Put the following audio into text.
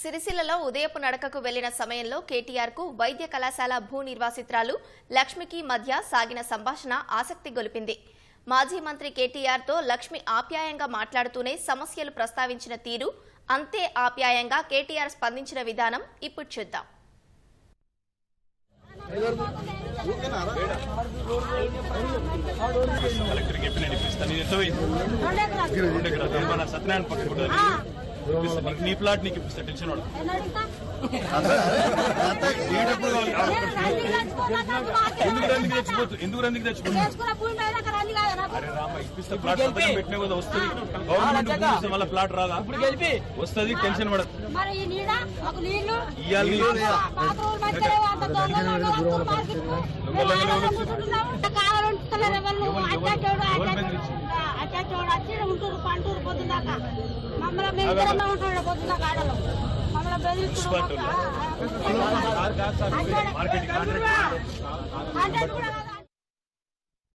సిరిసిల్లలో ఉదయపు నడకకు వెళ్ళిన సమయంలో కేటీఆర్కు వైద్య కళాశాల భూ నిర్వాసితురాలు లక్ష్మికి మధ్య సాగిన సంభాషణ ఆసక్తి గొలిపింది. మాజీ మంత్రి కేటీఆర్తో లక్ష్మి ఆప్యాయంగా మాట్లాడుతూనే సమస్యలు ప్రస్తావించిన తీరు అంతే ఆప్యాయంగా కేటీఆర్ స్పందించిన విధానం ఇప్పుడు చూద్దాం. సత్యనారాయణ పక్కన కూడా ఇప్పిస్తా. నీ ప్లాట్ నీకు ఇప్పిస్తా టెన్షన్ వాడు ఎందుకు రందికి తెచ్చిపోతు ఎందుకు రందికి తెచ్చిపోతు అరే రామ ఇప్పిస్తా ప్లాట్ పెట్టినా కదా వస్తుంది. గవర్నమెంట్ మళ్ళీ ప్లాట్ రాదా? ఇప్పుడు గెలిపి. వస్తుంది టెన్షన్ పడదు ఉంటున్నారు పంటూరు పొద్దుదాకా మమ్మల్ని